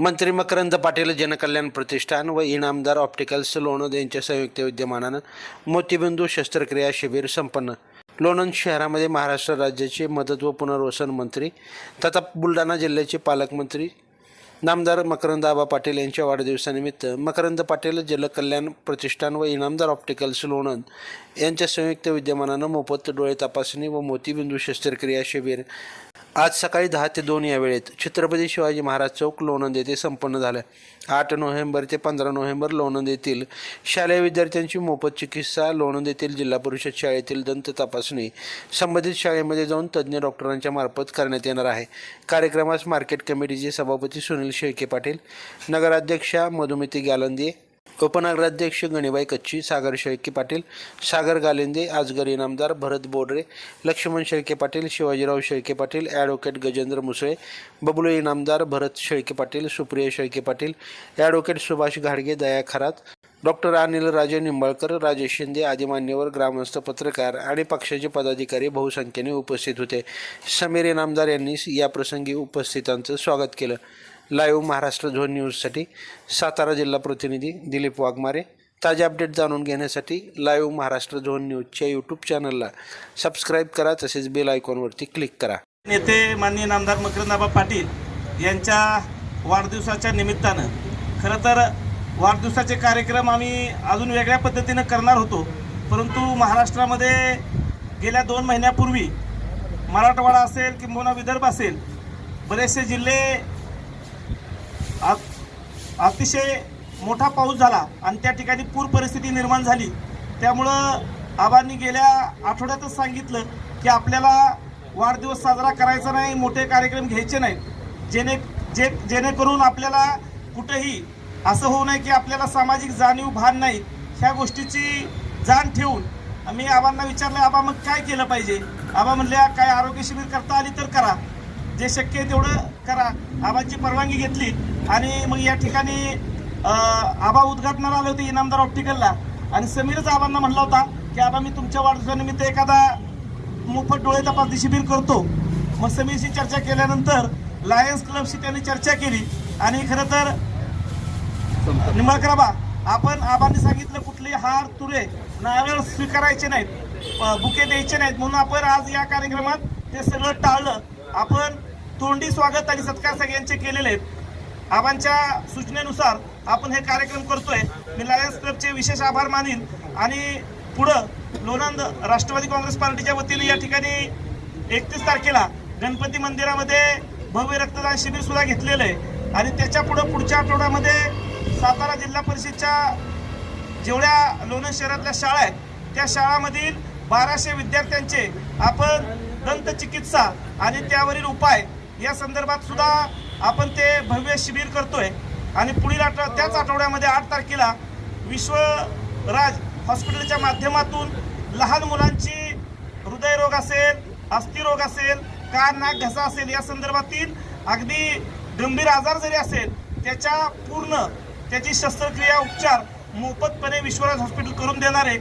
मंत्री मकरंद पाटील जनकल्याण प्रतिष्ठान व इनामदार ऑप्टिकल्स लोणंद यांच्या संयुक्त विद्यमानानं मोतीबिंदू शस्त्रक्रिया शिबिर संपन्न. लोणंद शहरामध्ये महाराष्ट्र राज्याचे मदत व पुनर्वसन मंत्री तथा बुलढाणा जिल्ह्याचे पालकमंत्री नामदार मकरंद आबा पाटील यांच्या वाढदिवसानिमित्त मकरंद पाटील जलकल्याण प्रतिष्ठान व इनामदार ऑप्टिकल्स लोणंद यांच्या संयुक्त विद्यमानानं मोफत डोळे तपासणी व मोतीबिंदू शस्त्रक्रिया शिबिर आज सकाळी दहा ते दोन या वेळेत छत्रपती शिवाजी महाराज चौक लोणंद येथे संपन्न झालं. आठ नोव्हेंबर ते पंधरा नोव्हेंबर लोणंद येथील शालेय विद्यार्थ्यांची मोफत चिकित्सा लोणंद येथील जिल्हा परिषद शाळेतील दंत तपासणी संबंधित शाळेमध्ये जाऊन तज्ज्ञ डॉक्टरांच्या मार्फत करण्यात येणार आहे. कार्यक्रमास मार्केट कमिटीचे सभापती सुनील शेळके पाटील नगराध्यक्षा मधुमिती गालंदे उपनगराध्यक्ष गणिबाई कच्ची सागर शेळके पाटील सागर गालिंदे आजगर इनामदार भरत बोडरे लक्ष्मण शेळके पाटील शिवाजीराव शेळके पाटील ॲडव्होकेट गजेंद्र मुसळे बबलू इनामदार भरत शेळके पाटील सुप्रिया शेळके पाटील ॲडव्होकेट सुभाष घाडगे दया खरात डॉक्टर अनिल राजे निंबाळकर राजेश शिंदे आदी मान्यवर ग्रामस्थ पत्रकार आणि पक्षाचे पदाधिकारी बहुसंख्येने उपस्थित होते. समीर इनामदार यांनी याप्रसंगी उपस्थितांचं स्वागत केलं. लाईव्ह महाराष्ट्र झोन न्यूजसाठी सातारा जिल्हा प्रतिनिधी दिलीप वाघमारे. ताजे अपडेट जाणून घेण्यासाठी लाईव्ह महाराष्ट्र झोन न्यूजच्या यूट्यूब चॅनलला सबस्क्राईब करा तसेच बेल आयकॉनवरती क्लिक करा. नेते माननीय नामदार मकरंदाबा पाटील यांच्या वाढदिवसाच्या निमित्तानं खरं तर वाढदिवसाचे कार्यक्रम आम्ही अजून वेगळ्या पद्धतीनं करणार होतो परंतु महाराष्ट्रामध्ये गेल्या दोन महिन्यापूर्वी मराठवाडा असेल किंबहुना विदर्भ असेल बरेचसे जिल्हे अतिशय मोठा पाऊस झाला आणि त्या ठिकाणी पूर परिस्थिती निर्माण झाली. त्यामुळं आबांनी गेल्या आठवड्यातच सांगितलं की आपल्याला वाढदिवस साजरा करायचा नाही मोठे कार्यक्रम घ्यायचे नाहीत. जेणे जे जेणेकरून आपल्याला कुठंही असं होऊ नये की आपल्याला सामाजिक जाणीव भान नाही. ह्या गोष्टीची जाण ठेवून मी आबांना विचारलं आबा मग काय केलं पाहिजे? आबा म्हणल्या काय आरोग्य शिबिर करता आली तर करा. जे शक्य आहे तेवढं करा. आबांची परवानगी घेतली. आणि मग या ठिकाणी आबा उद्घाटनाला आले होते इनामदार ऑप्टिकलला. आणि समीरच आबांना म्हणला होता की आबा मी तुमच्या वाढदिवसानिमित्त एखादा मोफत डोळे तपासणी शिबिर करतो. मग समीरशी चर्चा केल्यानंतर लायन्स क्लबशी त्यांनी चर्चा केली. आणि खरं तर निंबाळकर आबा आपण आबांनी सांगितलं कुठले हार तुरे नारळ स्वीकारायचे नाहीत बुके द्यायचे नाहीत. म्हणून आपण आज या कार्यक्रमात ते सगळं टाळलं. आपण तोंडी स्वागत आणि सत्कार सगळ्यांचे केलेले आहेत. आबांच्या सूचनेनुसार आपण हे कार्यक्रम करतोय. मी लायन्स क्लबचे विशेष आभार मानीन. आणि पुढं लोणंद राष्ट्रवादी काँग्रेस पार्टीच्या वतीने या ठिकाणी एकतीस तारखेला गणपती मंदिरामध्ये भव्य रक्तदान शिबिर सुद्धा घेतलेलं आहे. आणि त्याच्या पुढं पुढच्या आठवड्यामध्ये सातारा जिल्हा परिषदच्या जेवढ्या लोणंद शहरातल्या शाळा आहेत त्या शाळामधील बाराशे विद्यार्थ्यांचे आपण दंत चिकित्सा आणि त्यावरील उपाय या संदर्भात सुद्धा आपण ते भव्य शिबिर करतोय. आणि पुढील आठव त्याच आठवड्यामध्ये आठ तारखेला विश्वराज हॉस्पिटलच्या माध्यमातून लहान मुलांची हृदयरोग असेल अस्थिरोग असेल कान नाक घसा असेल या संदर्भातील अगदी गंभीर आजार जरी असेल त्याच्या पूर्ण त्याची शस्त्रक्रिया उपचार मोफतपणे विश्वराज हॉस्पिटल करून देणार आहे.